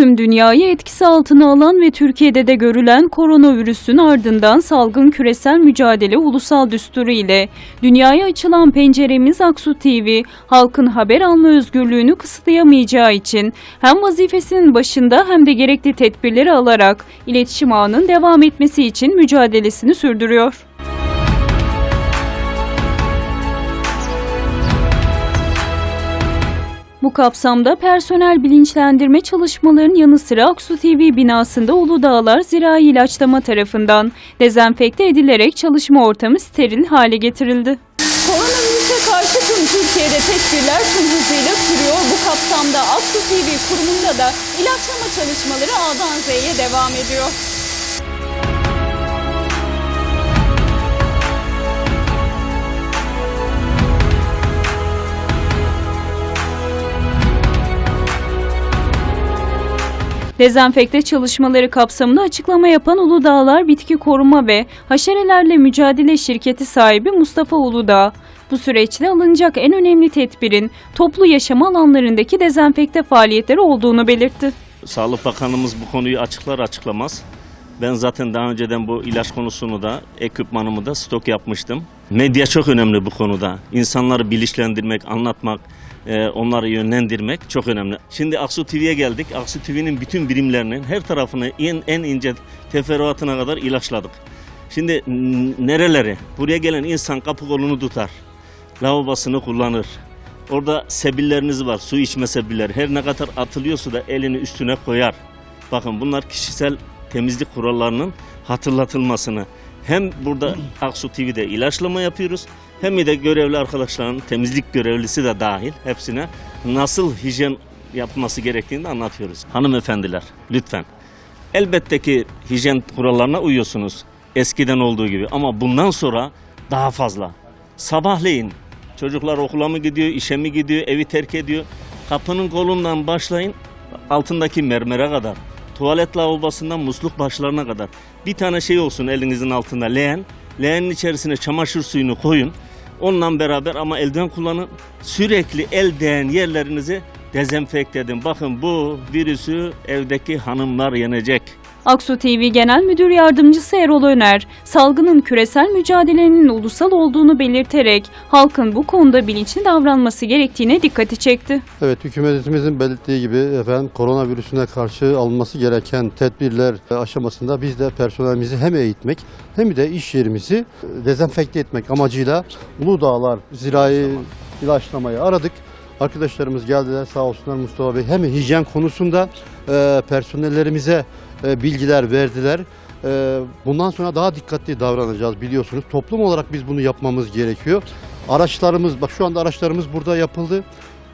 Tüm dünyayı etkisi altına alan ve Türkiye'de de görülen koronavirüsün ardından salgın küresel mücadele ulusal düsturu ile dünyaya açılan penceremiz Aksu TV, halkın haber alma özgürlüğünü kısıtlayamayacağı için hem vazifesinin başında hem de gerekli tedbirleri alarak iletişim ağının devam etmesi için mücadelesini sürdürüyor. Bu kapsamda personel bilinçlendirme çalışmalarının yanı sıra Aksu TV binasında Uludağlar Zirai İlaçlama tarafından dezenfekte edilerek çalışma ortamı steril hale getirildi. Koronavirüse karşı tüm Türkiye'de tedbirler tüm hızıyla sürüyor. Bu kapsamda Aksu TV kurumunda da ilaçlama çalışmaları A'dan Z'ye devam ediyor. Dezenfekte çalışmaları kapsamında açıklama yapan Uludağlar Bitki Koruma ve Haşerelerle Mücadele Şirketi sahibi Mustafa Uludağ, bu süreçte alınacak en önemli tedbirin toplu yaşam alanlarındaki dezenfekte faaliyetleri olduğunu belirtti. Sağlık Bakanımız bu konuyu açıklar açıklamaz. Ben zaten daha önceden bu ilaç konusunu da, ekipmanımı da stok yapmıştım. Medya çok önemli bu konuda. İnsanları bilinçlendirmek, anlatmak, e, onları yönlendirmek çok önemli. Şimdi Aksu TV'ye geldik. Aksu TV'nin bütün birimlerinin her tarafını en, en ince teferruatına kadar ilaçladık. Şimdi nereleri? Buraya gelen insan kapı kolunu tutar. Lavabosunu kullanır. Orada sebilleriniz var, su içme sebilleri. Her ne kadar atılıyorsa da elini üstüne koyar. Bakın bunlar kişisel temizlik kurallarının hatırlatılmasını. Hem burada Aksu TV'de ilaçlama yapıyoruz hem de görevli arkadaşların temizlik görevlisi de dahil hepsine nasıl hijyen yapması gerektiğini anlatıyoruz. Hanımefendiler lütfen elbette ki hijyen kurallarına uyuyorsunuz eskiden olduğu gibi ama bundan sonra daha fazla. Sabahleyin çocuklar okula mı gidiyor, işe mi gidiyor, evi terk ediyor. Kapının kolundan başlayın altındaki mermere kadar. Tuvalet lavabosundan musluk başlarına kadar. Bir tane şey olsun elinizin altında leğen. Leğenin içerisine çamaşır suyunu koyun. Onunla beraber ama elden kullanın. Sürekli el değen yerlerinizi dezenfekte edin. Bakın bu virüsü evdeki hanımlar yenecek. Aksu TV Genel Müdür Yardımcısı Erol Öner, salgının küresel mücadelenin ulusal olduğunu belirterek halkın bu konuda bilinçli davranması gerektiğine dikkati çekti. Evet hükümetimizin belirttiği gibi efendim koronavirüsüne karşı alınması gereken tedbirler aşamasında biz de personelimizi hem eğitmek hem de iş yerimizi dezenfekte etmek amacıyla Uludağlar zirai ilaçlamayı aradık. Arkadaşlarımız geldiler sağ olsunlar Mustafa Bey hem hijyen konusunda e, personellerimize e, bilgiler verdiler. E, bundan sonra daha dikkatli davranacağız biliyorsunuz. Toplum olarak biz bunu yapmamız gerekiyor. Araçlarımız bak şu anda araçlarımız burada yapıldı.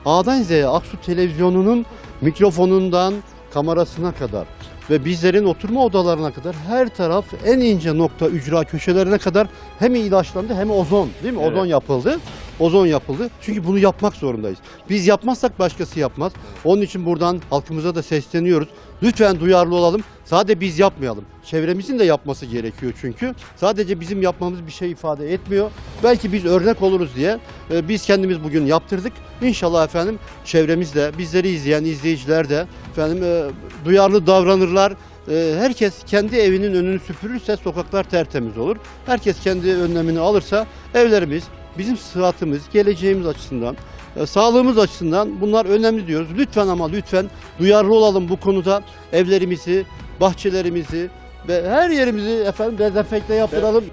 A'dan Z'ye Aksu televizyonunun mikrofonundan kamerasına kadar ve bizlerin oturma odalarına kadar her taraf en ince nokta ücra köşelerine kadar hem ilaçlandı hem ozon değil mi? Evet. Ozon yapıldı. Ozon yapıldı. Çünkü bunu yapmak zorundayız. Biz yapmazsak başkası yapmaz. Onun için buradan halkımıza da sesleniyoruz. Lütfen duyarlı olalım. Sadece biz yapmayalım. Çevremizin de yapması gerekiyor çünkü. Sadece bizim yapmamız bir şey ifade etmiyor. Belki biz örnek oluruz diye e, biz kendimiz bugün yaptırdık. İnşallah efendim çevremiz de bizleri izleyen izleyiciler de efendim e, duyarlı davranırlar. E, herkes kendi evinin önünü süpürürse sokaklar tertemiz olur. Herkes kendi önlemini alırsa evlerimiz, bizim sıhhatimiz, geleceğimiz açısından, e, sağlığımız açısından bunlar önemli diyoruz. Lütfen ama lütfen duyarlı olalım bu konuda. Evlerimizi, bahçelerimizi ve her yerimizi efendim dezenfekte yaptıralım.